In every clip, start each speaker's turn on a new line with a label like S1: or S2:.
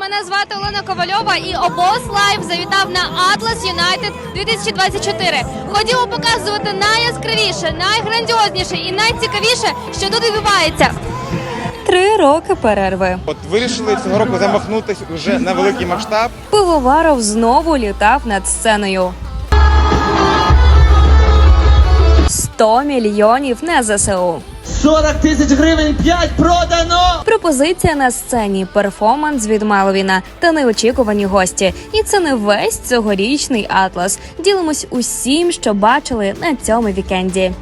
S1: Мене звати Олена Ковальова і обоз Лайв завітав на Atlas United 2024. Ходімо показувати найяскравіше, найграндіозніше і найцікавіше, що тут відбувається.
S2: Три роки перерви.
S3: От вирішили цього року замахнутися вже на великий масштаб.
S2: Пивоваров знову літав над сценою. 100 мільйонів на ЗСУ.
S4: 40 тисяч гривень 5 продано!
S2: Пропозиція на сцені, перформанс від Меловіна та неочікувані гості. І це не весь цьогорічний атлас. Ділимось усім, що бачили на цьому вікенді.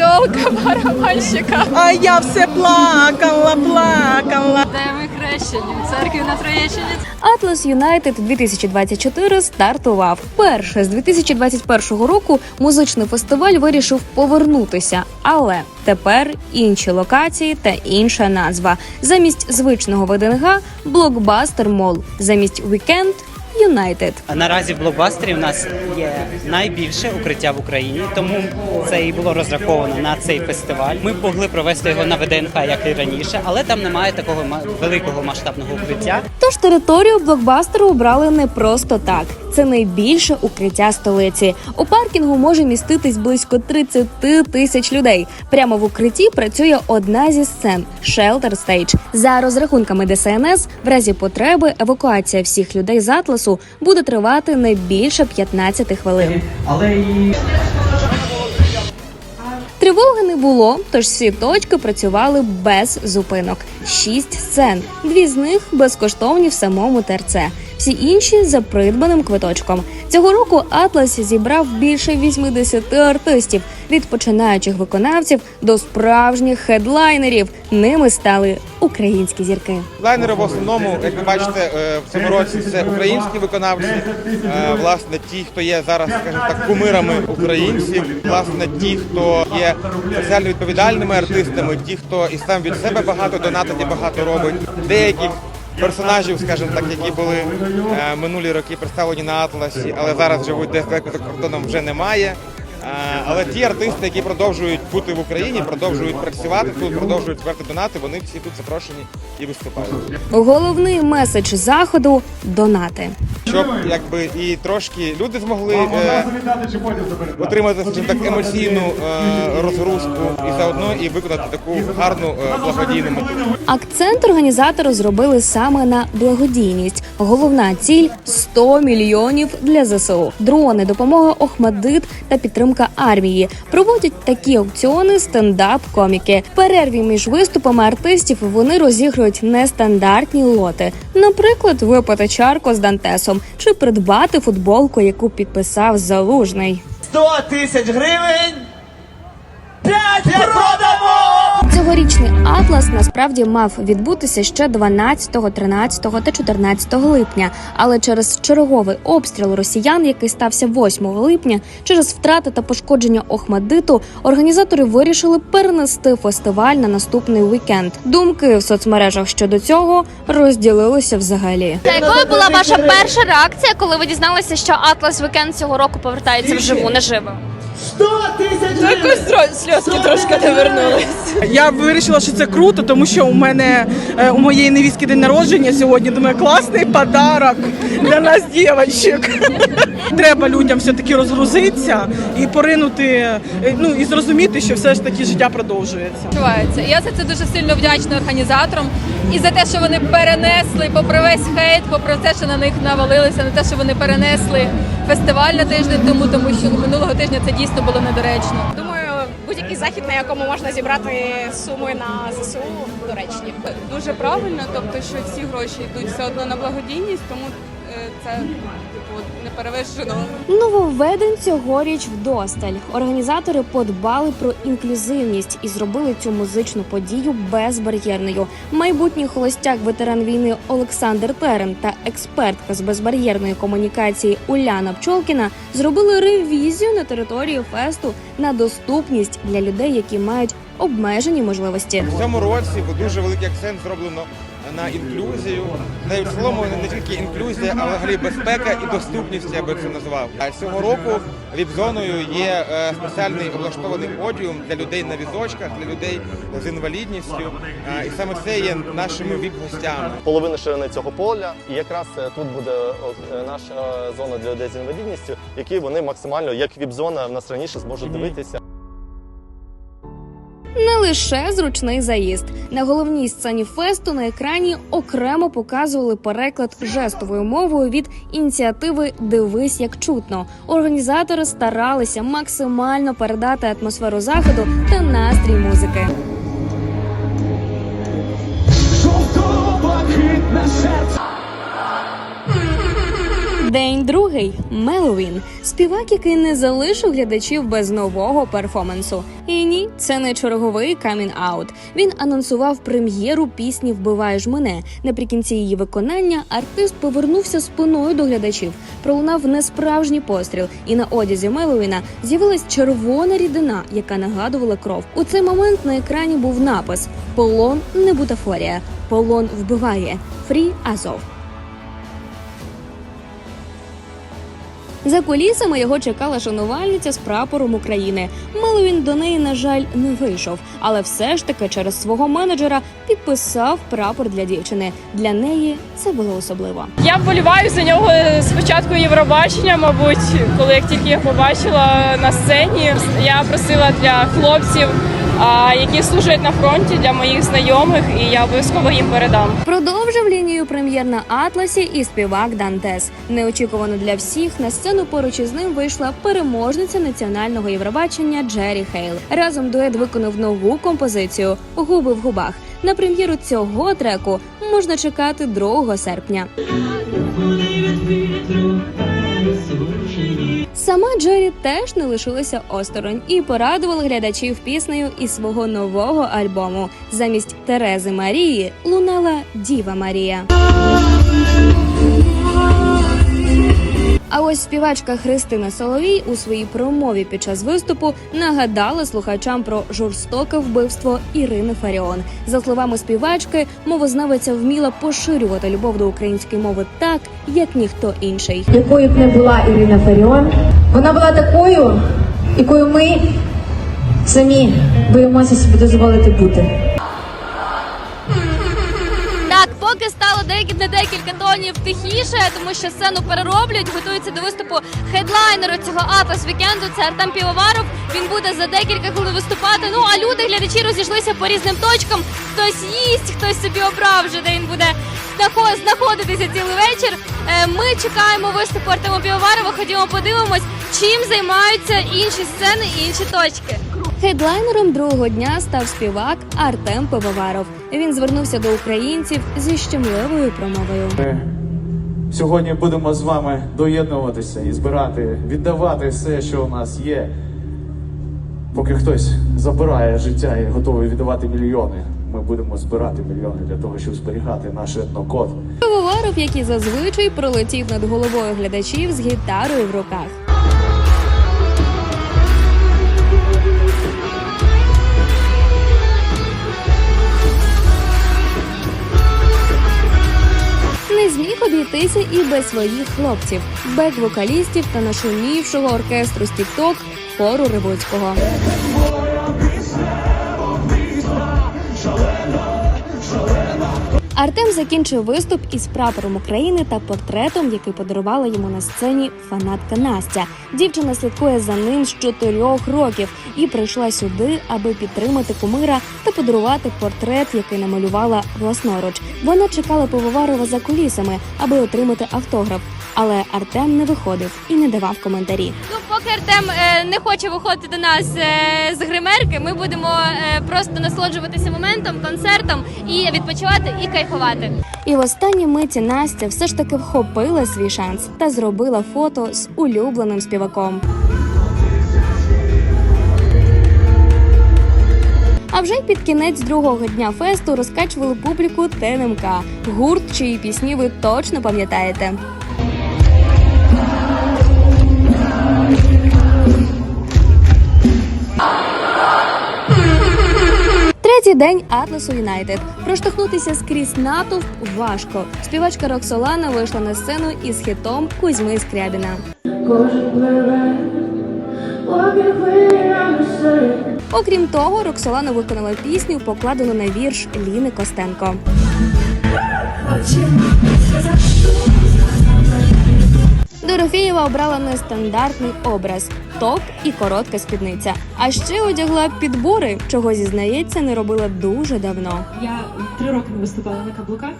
S1: Тьолка барабанщика.
S5: А я все плакала, плакала.
S1: Де ми хрещені в церкві на Троєщині.
S2: Атлас Юнайтед 2024 стартував. Перше з 2021 року музичний фестиваль вирішив повернутися, але тепер інші локації та інша назва. Замість звичного ВДНГ – блокбастер мол, замість вікенд Юнайтед.
S6: Наразі в блокбастері в нас є найбільше укриття в Україні, тому це і було розраховано на цей фестиваль. Ми могли провести його на ВДНХ, як і раніше, але там немає такого великого масштабного укриття.
S2: Тож територію блокбастеру обрали не просто так. Це найбільше укриття столиці. У паркінгу може міститись близько 30 тисяч людей. Прямо в укритті працює одна зі сцен Shelter Stage. За розрахунками ДСНС, в разі потреби евакуація всіх людей з атласу буде тривати не більше 15 хвилин.
S4: Але і
S2: Тривоги не було, тож всі точки працювали без зупинок. Шість сцен. Дві з них безкоштовні в самому ТРЦ. Всі інші за придбаним квиточком. Цього року Атлас зібрав більше 80 артистів від починаючих виконавців до справжніх хедлайнерів. Ними стали українські зірки.
S3: Лайнери в основному, як ви бачите, е, в цьому році це українські виконавці. Е, Власне, ті, хто є зараз, так, кумирами українців, власне, ті, хто є соціально відповідальними артистами, ті, хто і сам від себе багато донатить і багато робить. Деяких персонажів, скажімо так, які були е, минулі роки представлені на Атласі, але зараз живуть десь далеко за кордоном, вже немає. Але ті артисти, які продовжують бути в Україні, продовжують працювати тут, продовжують зверти донати, вони всі тут запрошені і виступають.
S2: Головний меседж заходу донати.
S3: Щоб якби і трошки люди змогли е, отримати скажімо так емоційну е, розгрузку і заодно і виконати таку гарну е, благодійну мету.
S2: Акцент організатори зробили саме на благодійність. Головна ціль 100 мільйонів для ЗСУ. Дрони, допомога Охмадит та підтримка армії. Проводять такі аукціони стендап-коміки. В перерві між виступами артистів вони розігрують нестандартні лоти. Наприклад, випити чарку з Дантесом чи придбати футболку, яку підписав залужний.
S4: 100 тисяч гривень 5 продамо!
S2: Цьогорічний атлас насправді мав відбутися ще 12, 13 та 14 липня, але через черговий обстріл росіян, який стався 8 липня, через втрати та пошкодження Охмадиту, організатори вирішили перенести фестиваль на наступний вікенд. Думки в соцмережах щодо цього розділилися взагалі.
S1: Та якою була ваша перша реакція, коли ви дізналися, що Атлас Вікенд цього року повертається вживу, наживо?
S4: 100
S5: сльозки трошки не вернулись. Я вирішила, що це круто, тому що у мене е, у моєї невістки день народження сьогодні. Думаю, класний подарок для нас, дівчаток. Треба людям все-таки розгрузитися і поринути, е, ну і зрозуміти, що все ж таки життя продовжується.
S7: відбувається. Я за це дуже сильно вдячна організаторам і за те, що вони перенесли, попри весь хейт, попри те, що на них навалилися, на те, що вони перенесли фестиваль на тиждень тому, тому що минулого тижня це дійсно було недоречно.
S8: Думаю, будь-який захід, на якому можна зібрати суми на ЗСУ, доречні.
S9: дуже правильно, тобто, що ці гроші йдуть все одно на благодійність, тому е, це типу не перевершено.
S2: Нововведень цьогоріч вдосталь. Організатори подбали про інклюзивність і зробили цю музичну подію безбар'єрною. Майбутній холостяк ветеран війни Олександр Терен та експертка з безбар'єрної комунікації Уляна Пчолкіна зробили ревізію на території фесту на доступність для людей, які мають обмежені можливості.
S3: В цьому році дуже великий акцент зроблено на інклюзію. Й в цілому не тільки інклюзія, а взагалі безпека і доступність, я би це назвав. А цього року віп-зоною є е, спеціальний облаштований подіум для людей на візочках, для людей з інвалідністю. І саме це є нашими віп-гостями.
S10: половини ширини цього поля, і якраз е, тут буде е, наша зона для людей з інвалідністю, які вони максимально як віп-зона в нас раніше зможуть дивитися.
S2: Не лише зручний заїзд на головній сцені фесту на екрані окремо показували переклад жестовою мовою від ініціативи Дивись, як чутно. Організатори старалися максимально передати атмосферу заходу та настрій музики. День другий Меловін. Співак, який не залишив глядачів без нового перформансу. І ні, це не черговий камін аут. Він анонсував прем'єру пісні Вбиваєш мене. Наприкінці її виконання артист повернувся спиною до глядачів. Пролунав несправжній постріл, і на одязі Меловіна з'явилась червона рідина, яка нагадувала кров. У цей момент на екрані був напис: Полон не бутафорія. Полон вбиває. Фрі Азов. За кулісами його чекала шанувальниця з прапором України. Меловін до неї, на жаль, не вийшов, але все ж таки через свого менеджера підписав прапор для дівчини. Для неї це було особливо.
S7: Я вболіваю за нього з початку Євробачення, мабуть, коли як тільки я побачила на сцені. Я просила для хлопців, які служать на фронті, для моїх знайомих, і я обов'язково їм передам.
S2: Продовжив лінію прем'єр на Атласі і співак Дантес. Неочікувано для всіх на сцену поруч із ним вийшла переможниця національного Євробачення Джері Хейл. Разом дует виконав нову композицію Губи в губах. На прем'єру цього треку можна чекати 2 серпня. Сама Джері теж не лишилася осторонь і порадувала глядачів піснею із свого нового альбому. Замість Терези Марії лунала Діва Марія. А ось співачка Христина Соловій у своїй промові під час виступу нагадала слухачам про жорстоке вбивство Ірини Фаріон. За словами співачки, мовознавиця вміла поширювати любов до української мови так, як ніхто інший.
S11: якою б не була Ірина Фаріон, вона була такою, якою ми самі боїмося собі дозволити бути.
S1: На декілька тонів тихіше, тому що сцену перероблять, готуються до виступу хедлайнеру цього Атлас вікенду. Це Артем Півоваров. Він буде за декілька хвилин виступати. Ну а люди, глядачі розійшлися по різним точкам. Хтось їсть, хтось собі обрав вже, де він буде знахо- знаходитися цілий вечір. Е, Ми чекаємо виступу Артема Півоварова. Ходімо, подивимось, чим займаються інші сцени і інші точки.
S2: Хедлайнером другого дня став співак Артем Пивоваров. Він звернувся до українців зі щемливою промовою.
S12: Ми сьогодні будемо з вами доєднуватися і збирати, віддавати все, що у нас є. Поки хтось забирає життя і готовий віддавати мільйони, ми будемо збирати мільйони для того, щоб зберігати наш етнокод.
S2: Пивоваров, як і зазвичай, пролетів над головою глядачів з гітарою в руках. Обійтися і без своїх хлопців, бек-вокалістів та нашумівшого оркестру з тік-ток хору Рибуцького. Артем закінчив виступ із прапором України та портретом, який подарувала йому на сцені фанатка Настя. Дівчина слідкує за ним з чотирьох років і прийшла сюди, аби підтримати кумира та подарувати портрет, який намалювала власноруч. Вона чекала Пивоварова за кулісами, аби отримати автограф. Але Артем не виходив і не давав коментарі.
S1: Ну, поки Артем е, не хоче виходити до нас е, з гримерки, ми будемо е, просто насолоджуватися моментом, концертом і відпочивати і кайфувати.
S2: І в останній миті Настя все ж таки вхопила свій шанс та зробила фото з улюбленим співаком. А вже під кінець другого дня фесту розкачували публіку ТНМК, гурт, чиї пісні ви точно пам'ятаєте. Третій день Атласу Юнайтед. Проштовхнутися скрізь натовп важко. Співачка Роксолана вийшла на сцену із хітом Кузьми Скрябіна. Окрім того, Роксолана виконала пісню, покладену на вірш Ліни Костенко. Дорофєєва обрала нестандартний образ топ і коротка спідниця. А ще одягла підбори, чого зізнається, не робила дуже давно.
S13: Я три роки не виступала на каблуках,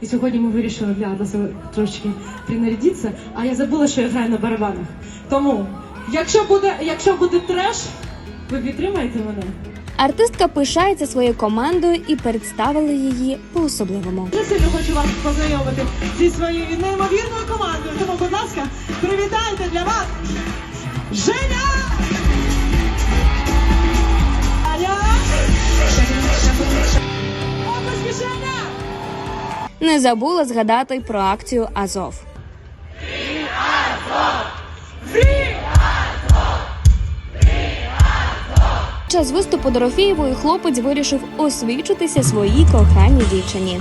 S13: і сьогодні ми вирішили для Атласа трошки принарядитися, а я забула, що я граю на барабанах. Тому, якщо буде, якщо буде треш, ви підтримаєте мене.
S2: Артистка пишається своєю командою і представила її по-особливому.
S13: Дуже сильно хочу вас познайомити зі своєю неймовірною командою. Тому, будь ласка, привітайте для вас Женя!
S2: Не забула згадати й про акцію Азов. Час виступу Дорофєєвої хлопець вирішив освічитися своїй коханій дівчині.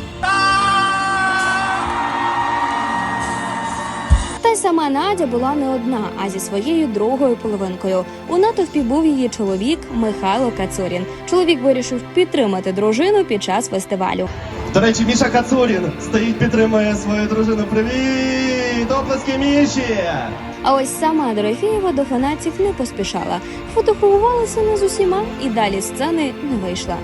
S2: Та й сама Надя була не одна, а зі своєю другою половинкою. У натовпі був її чоловік Михайло Кацурін. Чоловік вирішив підтримати дружину під час фестивалю.
S10: До речі, Міша Кацурін стоїть, підтримує свою дружину. Привіт! Оплески Міші!
S2: А ось сама Дорофєєва до фанатів не поспішала. Фотографувалася не з усіма і далі сцени не вийшла.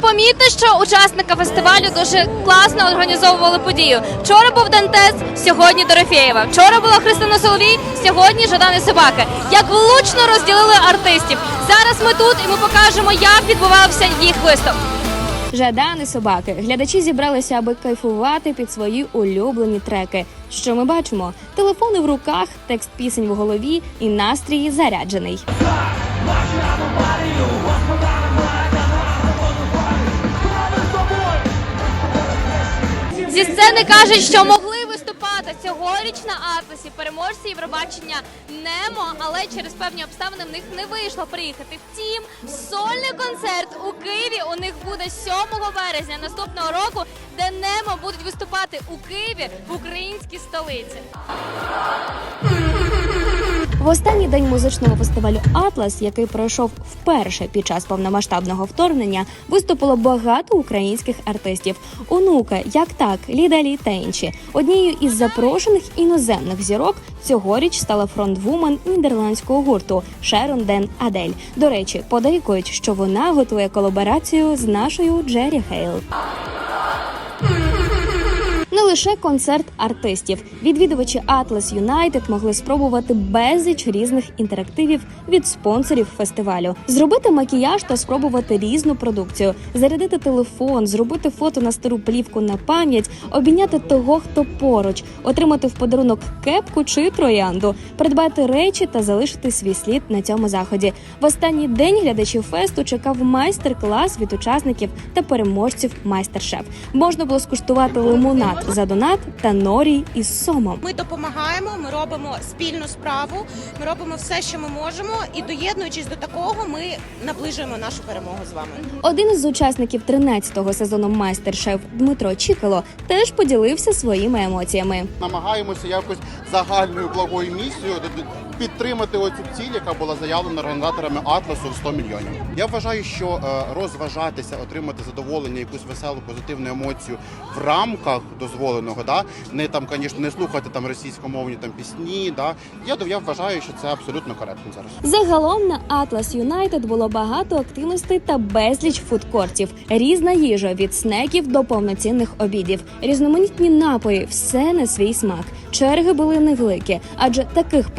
S1: Помітно, що учасники фестивалю дуже класно організовували подію. Вчора був Дантес, сьогодні Дорофєєва. Вчора була Христина Соловій, сьогодні Жадани Собаки. Як влучно розділили артистів. Зараз ми тут і ми покажемо, як відбувався їх виступ.
S2: Жадани собаки. Глядачі зібралися, аби кайфувати під свої улюблені треки. Що ми бачимо? Телефони в руках, текст пісень в голові і настрій заряджений.
S1: Зі сцени кажуть, що могли виступати цьогоріч на Атласі переможці Євробачення Немо, але через певні обставини в них не вийшло приїхати. Втім, сольний концерт у Києві у них буде 7 березня наступного року, де Немо будуть виступати у Києві в українській столиці.
S2: В останній день музичного фестивалю Атлас, який пройшов вперше під час повномасштабного вторгнення, виступило багато українських артистів. Онука, як так, Ліда Лі та інші. Однією із запрошених іноземних зірок цьогоріч стала фронтвумен нідерландського гурту Шерон Ден Адель. До речі, подейкують, що вона готує колаборацію з нашою Джері Хейл. Лише концерт артистів. Відвідувачі Atlas United могли спробувати безліч різних інтерактивів від спонсорів фестивалю, зробити макіяж та спробувати різну продукцію, зарядити телефон, зробити фото на стару плівку на пам'ять, обійняти того, хто поруч, отримати в подарунок кепку чи троянду, придбати речі та залишити свій слід на цьому заході. В останній день глядачів фесту чекав майстер-клас від учасників та переможців майстер-шеф. Можна було скуштувати лимонад за донат та норій із сомом.
S8: Ми допомагаємо, ми робимо спільну справу, ми робимо все, що ми можемо, і доєднуючись до такого, ми наближуємо нашу перемогу з вами.
S2: Один із учасників 13-го сезону майстер-шеф Дмитро Чікало теж поділився своїми емоціями.
S14: намагаємося якось загальною благою місією підтримати оцю ціль, яка була заявлена організаторами Атласу в 100 мільйонів. Я вважаю, що е, розважатися, отримати задоволення, якусь веселу позитивну емоцію в рамках дозволеного, да не там, звісно, не слухати там російськомовні там пісні. Да я я вважаю, що це абсолютно коректно зараз.
S2: Загалом на Atlas United було багато активностей та безліч фудкортів, різна їжа від снеків до повноцінних обідів, різноманітні напої, все на свій смак. Черги були невеликі, адже таких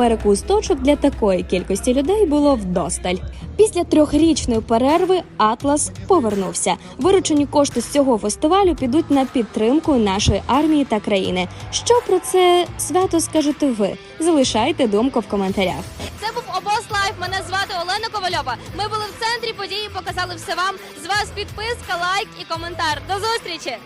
S2: перекус-точок для такої кількості людей було вдосталь. Після трьохрічної перерви Атлас повернувся. Виручені кошти з цього фестивалю підуть на підтримку нашої армії та країни. Що про це свято скажете ви? Залишайте думку в коментарях.
S1: Це був обоз лайф. Мене звати Олена Ковальова. Ми були в центрі події, показали все вам. З вас підписка, лайк і коментар. До зустрічі!